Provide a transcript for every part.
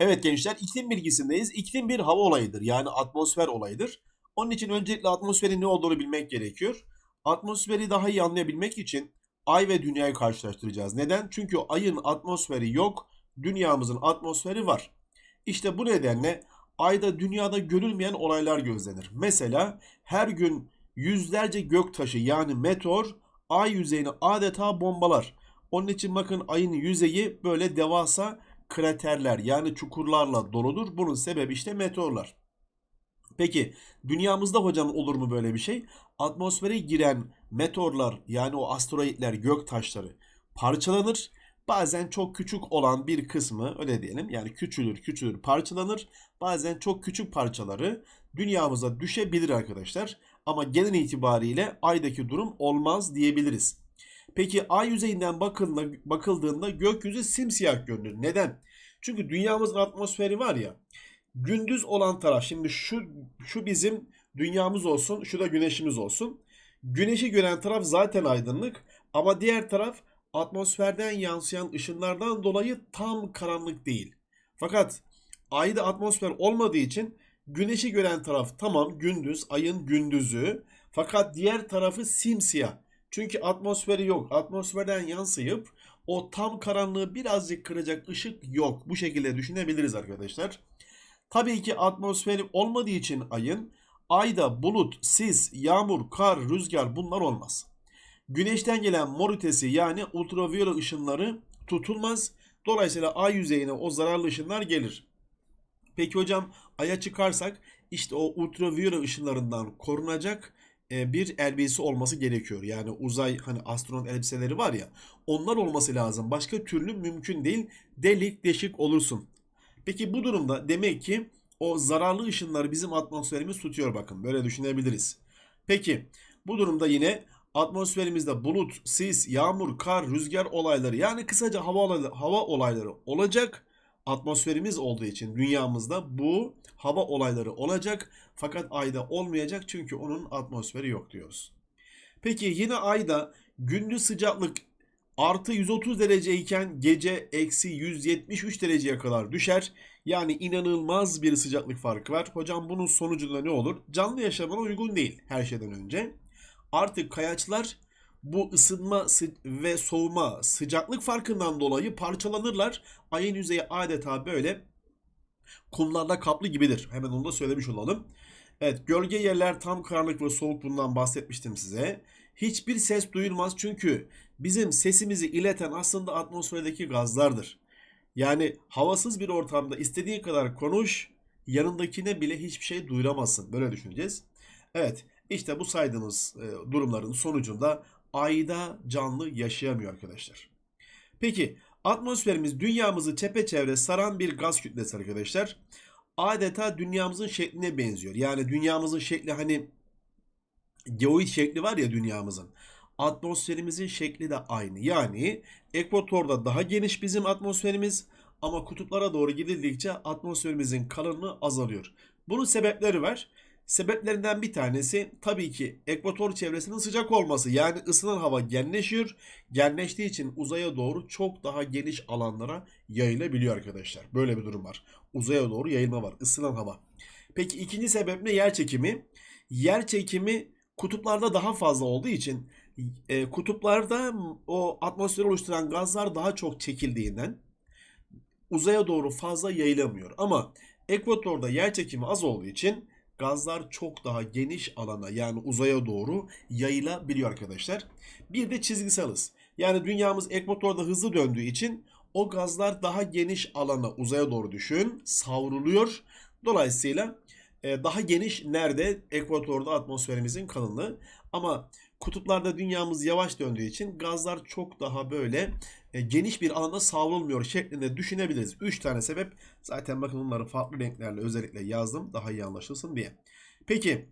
Evet gençler iklim bilgisindeyiz. İklim bir hava olayıdır yani atmosfer olayıdır. Onun için öncelikle atmosferin ne olduğunu bilmek gerekiyor. Atmosferi daha iyi anlayabilmek için Ay ve Dünya'yı karşılaştıracağız. Neden? Çünkü Ay'ın atmosferi yok, Dünyamızın atmosferi var. İşte bu nedenle Ay'da Dünya'da görülmeyen olaylar gözlenir. Mesela her gün yüzlerce göktaşı yani meteor Ay yüzeyini adeta bombalar. Onun için bakın Ay'ın yüzeyi böyle devasa kraterler yani çukurlarla doludur. Bunun sebebi işte meteorlar. Peki dünyamızda hocam olur mu böyle bir şey? Atmosfere giren meteorlar yani o asteroidler, gök taşları parçalanır. Bazen çok küçük olan bir kısmı öyle diyelim yani küçülür küçülür parçalanır. Bazen çok küçük parçaları dünyamıza düşebilir arkadaşlar. Ama genel itibariyle aydaki durum olmaz diyebiliriz. Peki ay yüzeyinden bakıldığında, bakıldığında gökyüzü simsiyah görünür. Neden? Çünkü dünyamızın atmosferi var ya. Gündüz olan taraf şimdi şu şu bizim dünyamız olsun, şu da güneşimiz olsun. Güneşi gören taraf zaten aydınlık ama diğer taraf atmosferden yansıyan ışınlardan dolayı tam karanlık değil. Fakat ayda atmosfer olmadığı için güneşi gören taraf tamam gündüz, ayın gündüzü fakat diğer tarafı simsiyah. Çünkü atmosferi yok. Atmosferden yansıyıp o tam karanlığı birazcık kıracak ışık yok. Bu şekilde düşünebiliriz arkadaşlar. Tabii ki atmosferi olmadığı için ayın ayda bulut, sis, yağmur, kar, rüzgar bunlar olmaz. Güneşten gelen mor ötesi yani ultraviyole ışınları tutulmaz. Dolayısıyla ay yüzeyine o zararlı ışınlar gelir. Peki hocam aya çıkarsak işte o ultraviyole ışınlarından korunacak bir elbise olması gerekiyor. Yani uzay hani astronot elbiseleri var ya onlar olması lazım. Başka türlü mümkün değil. Delik deşik olursun. Peki bu durumda demek ki o zararlı ışınlar bizim atmosferimiz tutuyor bakın. Böyle düşünebiliriz. Peki bu durumda yine atmosferimizde bulut, sis, yağmur, kar, rüzgar olayları yani kısaca hava olayları, hava olayları olacak. Atmosferimiz olduğu için dünyamızda bu hava olayları olacak fakat ayda olmayacak çünkü onun atmosferi yok diyoruz. Peki yine ayda gündüz sıcaklık artı 130 derece iken gece eksi 173 dereceye kadar düşer. Yani inanılmaz bir sıcaklık farkı var. Hocam bunun sonucunda ne olur? Canlı yaşamına uygun değil her şeyden önce. Artık kayaçlar bu ısınma ve soğuma sıcaklık farkından dolayı parçalanırlar. Ayın yüzeyi adeta böyle kumlarla kaplı gibidir. Hemen onu da söylemiş olalım. Evet gölge yerler tam karanlık ve soğuk bundan bahsetmiştim size. Hiçbir ses duyulmaz çünkü bizim sesimizi ileten aslında atmosferdeki gazlardır. Yani havasız bir ortamda istediğin kadar konuş yanındakine bile hiçbir şey duyuramazsın. Böyle düşüneceğiz. Evet işte bu saydığımız e, durumların sonucunda ayda canlı yaşayamıyor arkadaşlar. Peki atmosferimiz dünyamızı çepeçevre saran bir gaz kütlesi arkadaşlar. Adeta dünyamızın şekline benziyor. Yani dünyamızın şekli hani geoid şekli var ya dünyamızın. Atmosferimizin şekli de aynı. Yani ekvatorda daha geniş bizim atmosferimiz ama kutuplara doğru gidildikçe atmosferimizin kalınlığı azalıyor. Bunun sebepleri var. Sebeplerinden bir tanesi tabii ki ekvator çevresinin sıcak olması. Yani ısınan hava genleşiyor. Genleştiği için uzaya doğru çok daha geniş alanlara yayılabiliyor arkadaşlar. Böyle bir durum var. Uzaya doğru yayılma var. Isınan hava. Peki ikinci sebep ne? Yer çekimi. Yer çekimi kutuplarda daha fazla olduğu için e, kutuplarda o atmosferi oluşturan gazlar daha çok çekildiğinden uzaya doğru fazla yayılamıyor. Ama ekvatorda yer çekimi az olduğu için gazlar çok daha geniş alana yani uzaya doğru yayılabiliyor arkadaşlar. Bir de çizgisel hız. Yani dünyamız ekvatorda hızlı döndüğü için o gazlar daha geniş alana uzaya doğru düşün savruluyor. Dolayısıyla e, daha geniş nerede? Ekvatorda atmosferimizin kalınlığı. Ama kutuplarda dünyamız yavaş döndüğü için gazlar çok daha böyle e, geniş bir alanda savrulmuyor şeklinde düşünebiliriz. 3 tane sebep. Zaten bakın bunları farklı renklerle özellikle yazdım daha iyi anlaşılsın diye. Peki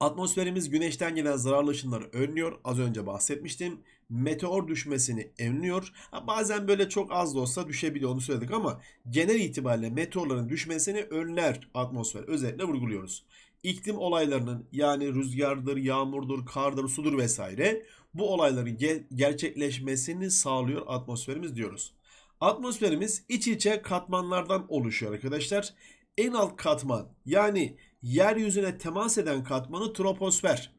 Atmosferimiz güneşten gelen zararlı ışınları önlüyor. Az önce bahsetmiştim. Meteor düşmesini önlüyor. Bazen böyle çok az da olsa düşebiliyor onu söyledik ama genel itibariyle meteorların düşmesini önler atmosfer. Özellikle vurguluyoruz. İklim olaylarının yani rüzgardır, yağmurdur, kardır, sudur vesaire bu olayların ge- gerçekleşmesini sağlıyor atmosferimiz diyoruz. Atmosferimiz iç içe katmanlardan oluşuyor arkadaşlar. En alt katman yani yeryüzüne temas eden katmanı troposfer.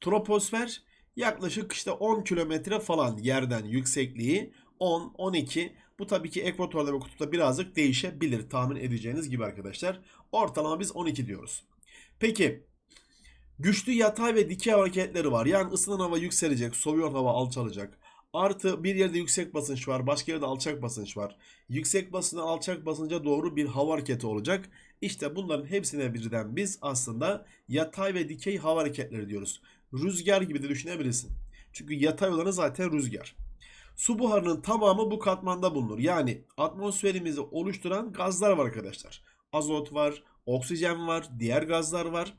Troposfer yaklaşık işte 10 kilometre falan yerden yüksekliği 10-12 bu tabii ki ekvatorda ve kutupta birazcık değişebilir tahmin edeceğiniz gibi arkadaşlar. Ortalama biz 12 diyoruz. Peki güçlü yatay ve dikey hareketleri var. Yani ısınan hava yükselecek, soğuyan hava alçalacak. Artı bir yerde yüksek basınç var, başka yerde alçak basınç var. Yüksek basından alçak basınca doğru bir hava hareketi olacak. İşte bunların hepsine birden biz aslında yatay ve dikey hava hareketleri diyoruz. Rüzgar gibi de düşünebilirsin. Çünkü yatay olanı zaten rüzgar. Su buharının tamamı bu katmanda bulunur. Yani atmosferimizi oluşturan gazlar var arkadaşlar. Azot var, oksijen var, diğer gazlar var.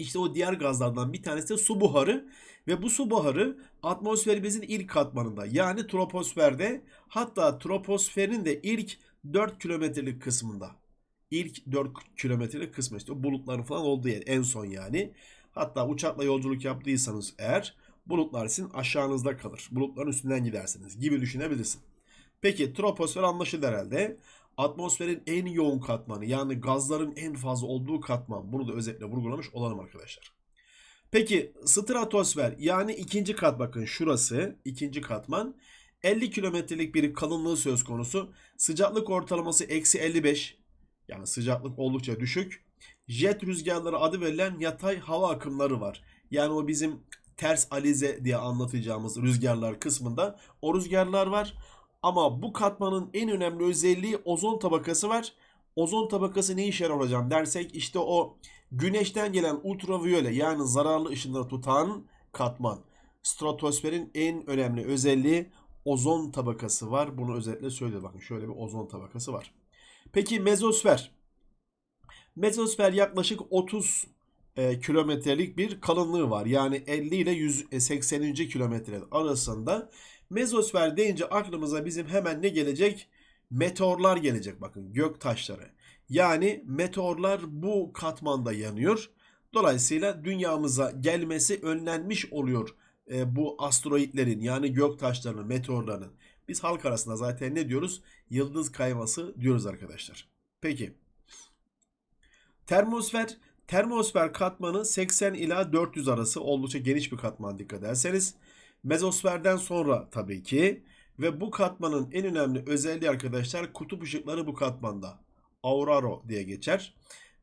İşte o diğer gazlardan bir tanesi de su buharı ve bu su buharı atmosferimizin ilk katmanında yani troposferde hatta troposferin de ilk 4 kilometrelik kısmında. İlk 4 kilometrelik kısmı işte bulutların falan olduğu yer en son yani. Hatta uçakla yolculuk yaptıysanız eğer bulutlar sizin aşağınızda kalır. Bulutların üstünden gidersiniz gibi düşünebilirsin. Peki troposfer anlaşıldı herhalde. Atmosferin en yoğun katmanı yani gazların en fazla olduğu katman. Bunu da özetle vurgulamış olalım arkadaşlar. Peki stratosfer yani ikinci kat bakın şurası ikinci katman. 50 kilometrelik bir kalınlığı söz konusu. Sıcaklık ortalaması eksi 55. Yani sıcaklık oldukça düşük. Jet rüzgarları adı verilen yatay hava akımları var. Yani o bizim ters alize diye anlatacağımız rüzgarlar kısmında o rüzgarlar var. Ama bu katmanın en önemli özelliği ozon tabakası var. Ozon tabakası ne işe yarar hocam dersek işte o güneşten gelen ultraviyole yani zararlı ışınları tutan katman. Stratosferin en önemli özelliği ozon tabakası var. Bunu özellikle söylüyor. Bakın şöyle bir ozon tabakası var. Peki mezosfer. Mezosfer yaklaşık 30 e, kilometrelik bir kalınlığı var. Yani 50 ile 180. kilometre arasında. Mezosfer deyince aklımıza bizim hemen ne gelecek? Meteorlar gelecek bakın gök taşları. Yani meteorlar bu katmanda yanıyor. Dolayısıyla dünyamıza gelmesi önlenmiş oluyor e, bu asteroidlerin yani gök taşlarının, meteorların. Biz halk arasında zaten ne diyoruz? Yıldız kayması diyoruz arkadaşlar. Peki. Termosfer Termosfer katmanı 80 ila 400 arası oldukça geniş bir katman dikkat ederseniz. Mezosferden sonra tabii ki ve bu katmanın en önemli özelliği arkadaşlar kutup ışıkları bu katmanda. Auraro diye geçer.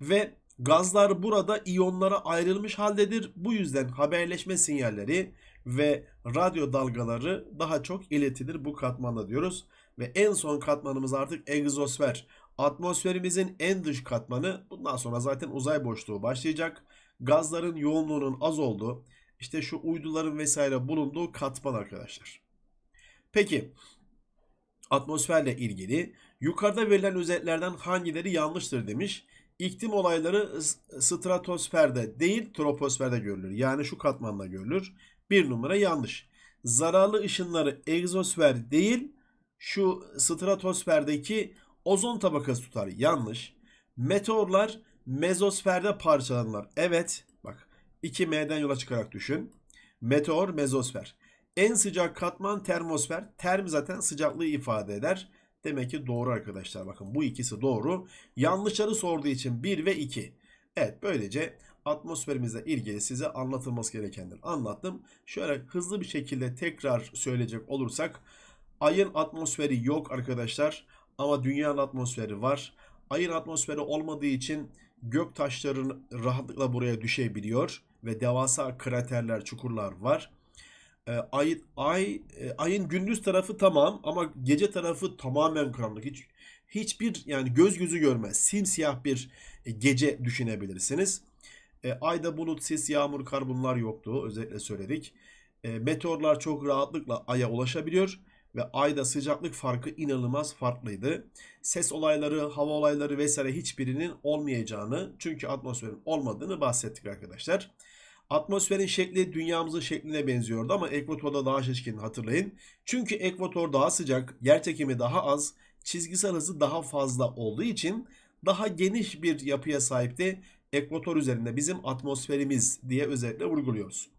Ve gazlar burada iyonlara ayrılmış haldedir. Bu yüzden haberleşme sinyalleri ve radyo dalgaları daha çok iletilir bu katmanda diyoruz. Ve en son katmanımız artık egzosfer. Atmosferimizin en dış katmanı bundan sonra zaten uzay boşluğu başlayacak. Gazların yoğunluğunun az olduğu işte şu uyduların vesaire bulunduğu katman arkadaşlar. Peki atmosferle ilgili yukarıda verilen özetlerden hangileri yanlıştır demiş. İklim olayları stratosferde değil troposferde görülür. Yani şu katmanda görülür. Bir numara yanlış. Zararlı ışınları egzosfer değil şu stratosferdeki ozon tabakası tutar. Yanlış. Meteorlar mezosferde parçalanırlar. Evet. Bak 2M'den yola çıkarak düşün. Meteor mezosfer. En sıcak katman termosfer. Term zaten sıcaklığı ifade eder. Demek ki doğru arkadaşlar. Bakın bu ikisi doğru. Yanlışları sorduğu için 1 ve 2. Evet böylece atmosferimizle ilgili size anlatılması gerekenleri anlattım. Şöyle hızlı bir şekilde tekrar söyleyecek olursak ayın atmosferi yok arkadaşlar ama dünyanın atmosferi var. Ayın atmosferi olmadığı için gök taşları rahatlıkla buraya düşebiliyor ve devasa kraterler, çukurlar var. Ee, ay, ay e, ayın gündüz tarafı tamam ama gece tarafı tamamen karanlık. Hiç hiçbir yani göz gözü görmez. Simsiyah bir e, gece düşünebilirsiniz. E, ayda bulut, sis, yağmur, kar bunlar yoktu. Özellikle söyledik. Meteorlar çok rahatlıkla aya ulaşabiliyor ve ayda sıcaklık farkı inanılmaz farklıydı. Ses olayları, hava olayları vesaire hiçbirinin olmayacağını çünkü atmosferin olmadığını bahsettik arkadaşlar. Atmosferin şekli dünyamızın şekline benziyordu ama ekvatorda daha şaşkın hatırlayın. Çünkü ekvator daha sıcak, yer çekimi daha az, çizgisel hızı daha fazla olduğu için daha geniş bir yapıya sahipti. Ekvator üzerinde bizim atmosferimiz diye özellikle vurguluyoruz.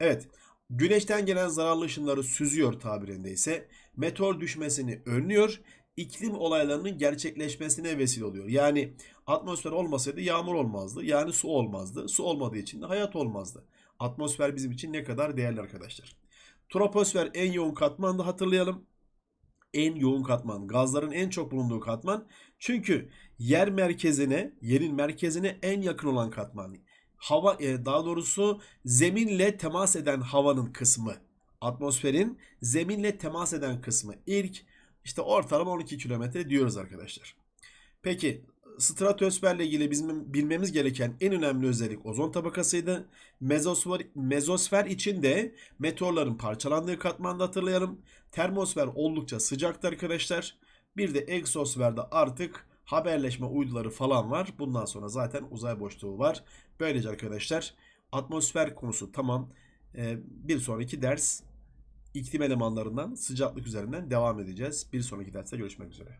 Evet, Güneşten gelen zararlı ışınları süzüyor tabirinde ise meteor düşmesini önlüyor, iklim olaylarının gerçekleşmesine vesile oluyor. Yani atmosfer olmasaydı yağmur olmazdı, yani su olmazdı. Su olmadığı için de hayat olmazdı. Atmosfer bizim için ne kadar değerli arkadaşlar. Troposfer en yoğun katman da hatırlayalım. En yoğun katman, gazların en çok bulunduğu katman. Çünkü yer merkezine, yerin merkezine en yakın olan katman. Hava, e, daha doğrusu zeminle temas eden havanın kısmı. Atmosferin zeminle temas eden kısmı. İlk işte ortalama 12 kilometre diyoruz arkadaşlar. Peki stratosferle ilgili bizim bilmemiz gereken en önemli özellik ozon tabakasıydı. Mezosfer, mezosfer için de meteorların parçalandığı katmanda hatırlayalım. Termosfer oldukça sıcaktı arkadaşlar. Bir de egzosferde artık haberleşme uyduları falan var. Bundan sonra zaten uzay boşluğu var. Böylece arkadaşlar atmosfer konusu tamam. Ee, bir sonraki ders iklim elemanlarından sıcaklık üzerinden devam edeceğiz. Bir sonraki derste görüşmek üzere.